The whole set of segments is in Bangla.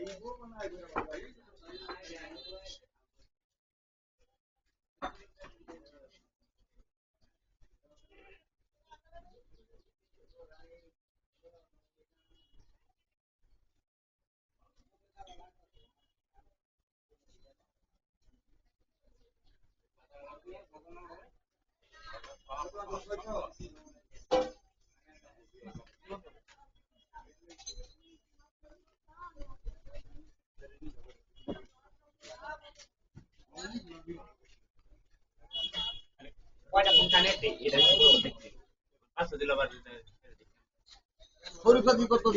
কয়টা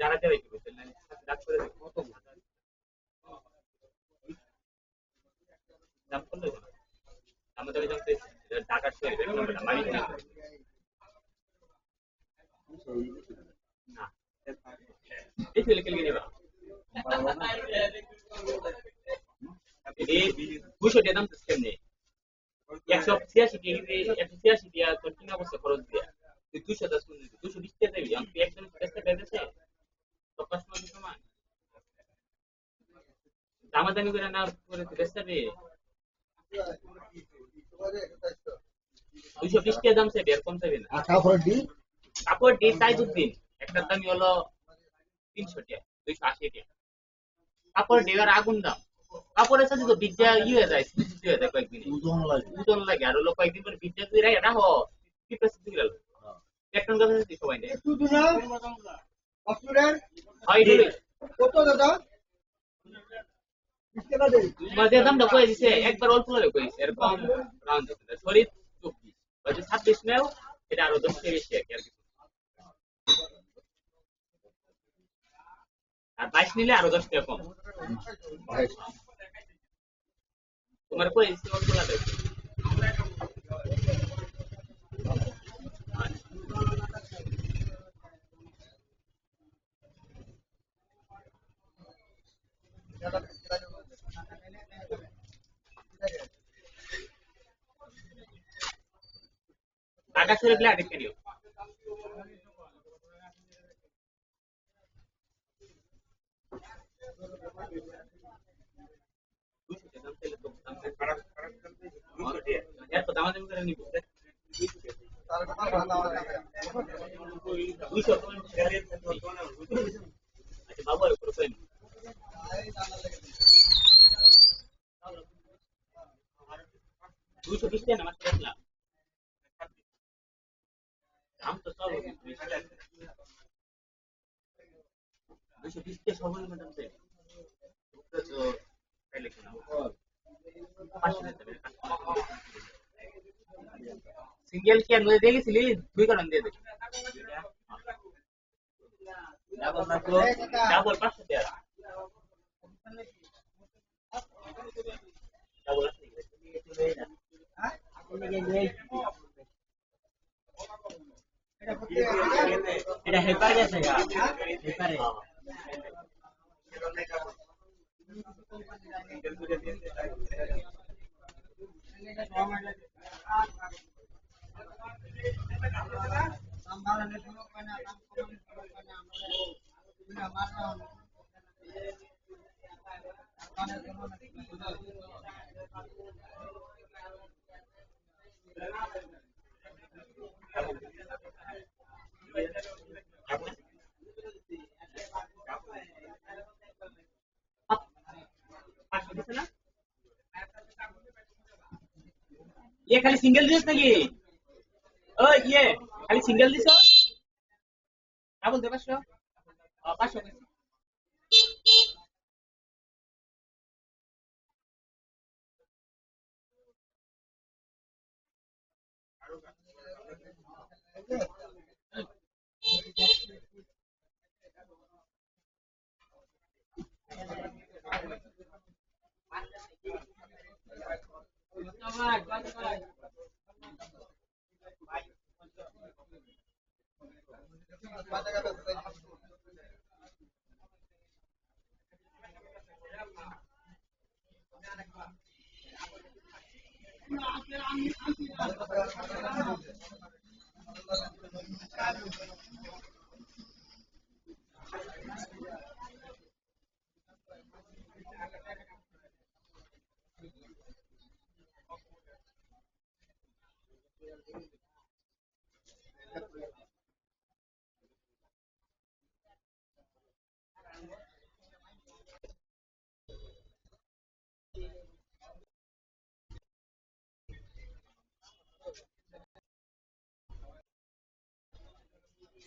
যারা দিয়ে দেয়। দাম দুশো সিস্টেম নেই একশো ছিয়াশি টাকা একশো ছিয়াশি টাকা তোর কিনা বসে খরচ দিয়া তুই দুশো দশ মিনিট দুশো বিশ টাকা দেবি আমি তুই একজন চেষ্টা পেয়েছে সব কাস্টমার সমান দামাদামি করে না করে চেষ্টা পেয়ে দুশো বিশ টাকা দাম চাইবে আর কম চাইবে না। আর কাপড় ডি কাপড় ডে সাইজ উদ্দিন একটার দামই হলো তিনশো টাকা দুইশো আশি টাকা। কাপড় ডেয়ার আগুন দাম। কাপড়ের সাথে তো বিদ্যা ই হয়ে যায় স্মৃতি হয়ে যায় কয়েকদিনে। ওজন লাগে। আর হলো কয়েকদিন পরে বিদ্যা তুই রাখ রাখো কি প্রেস তুই গেল একজন কথা তুই সবাই নেই একটু না অস্টুডেন্ট কত দাদা? বিস্কেটা দামটা কয়ে দিছে একবার অল্প করে কয়েছে এরকম রাউন্ড দিতে শরীর চব্বিশ হয়তো ছাব্বিশ নেও এটা আরও দশ থেকে বেশি আর কি আর বাইশ নিলে আরও দশ টাকা কম। তোমার কয়ে দিচ্ছে অল্প টাকা সরে গেলে আগে নিও এত দামাদামি করে নিব দুইশো আচ্ছা বাবু দুইশো বিশ আমার দেখলাম দাম তো সব বিশ সর্বনিম্ন দাম সিঙ্গেল কি আর মধ্যে দিয়ে গেছিলি দুই কারণ দিয়ে দে ডাবল পাঁচশো টাকা এটা হেপার গেছে গা হেপারে ये खाली सिंगल दिस নাকি ও ইয়ে খালি সিঙ্গেল দিছ কা বলতে পারছো পাঁচশো Gracias. demostrarlo, pero yo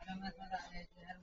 علامات ماذا عليه الجهل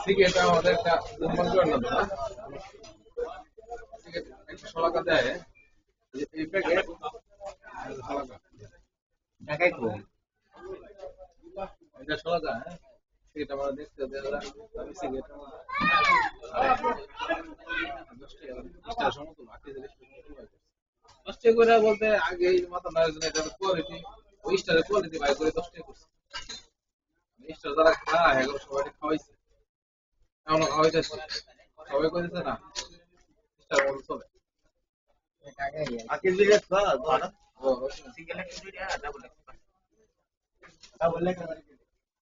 cigarette আমাদের একটা উন্মান করে না দাদা সিগারেট একটা শলাকা দেয় এই- এই প্যাকেট শলাকা শলাকা হ্যাঁ সিগারেট আমরা দেখতে দেয় আমি সিগারেট দশ সমতুল আটটি দশ টাকা করে বলতে আগে মাথা নয় জন এটা কোয়ালিটি করে দশ করছে স্টার যারা খায় এগুলো সবাই খাওয়াইছে এমন খাওয়াইতেছে সবাই করেছে না মতো চলে তো ধরা ও, সিঙ্গেল একটা দুইটা ডাবল একটা তা বললে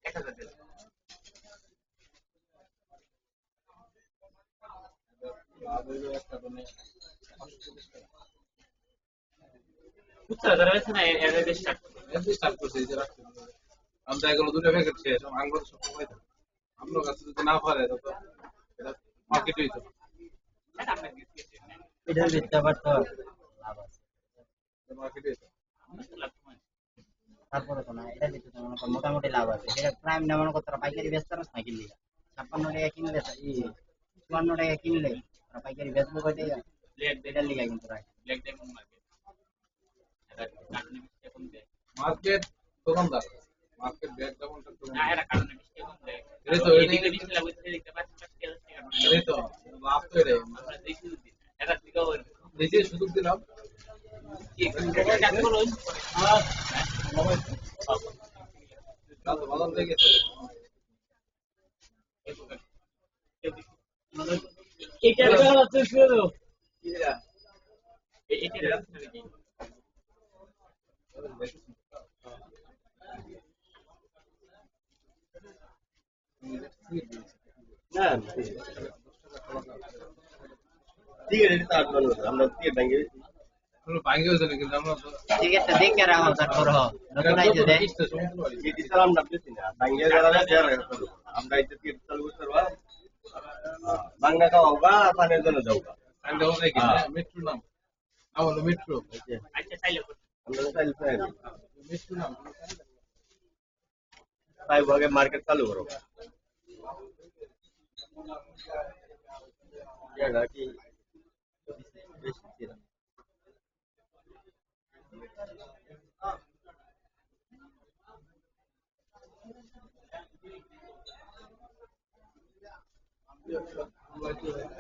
এক হাজার। আমরা এগুলো দুটো প্যাকেট শেষ আঙ্গুর সব দেবো আপনার কাছে যদি না পারে তো মার্কেটে হইতো এটা দিতে লাভ আছে মার্কেটে হইতো না। তারপরে তো না এটা দিতে তো মনে কর মোটামুটি লাভ আছে। এটা প্রাইম না মনে কর তোরা পাইকারি বেচতে না কিনলে। ছাপ্পান্ন টাকা কিনলে চুয়ান্ন টাকা কিনলে তোরা পাইকারি বেচবো কয় টাকা এটার লিগা কিন্তু রাখে ব্ল্যাক ডায়মন্ড মার্কেট এটা দোকানদার মার্কেট ব্যাগ যেমন না এরা কারণে মিষ্টি কম দেয় এই তো, এদিকে মিষ্টি লাগবে সেদিকে পাঁচ পাঁচ টাকা দশ টাকা তো লাভ তো এটাই। আমরা দেখি এটা সুযোগ দিলাম। কি কাজ করো। কাল তো বাজার লেগেছে এটা এটা নাকি না টিকিট এটা তার জন্য আমরা টিকিট ভেঙে টিকিটটা দেখে রাখো তারপর নতুন আইছে। টিকিট চালাম আমরা দিচ্ছি না ভেঙে যারা দেওয়ার আমরা এই টিকিট চালু করতে পারব বাংলা খাওয়া পানের জন্য কি হ্যাঁ। মেট্রো নাম। মেট্রো। আচ্ছা। আমরা চাইলে চাই মেট্রো নাম। তাই ভাগে মার্কেট চালু করো। কি বেশি Yeah, sure. I'm right here.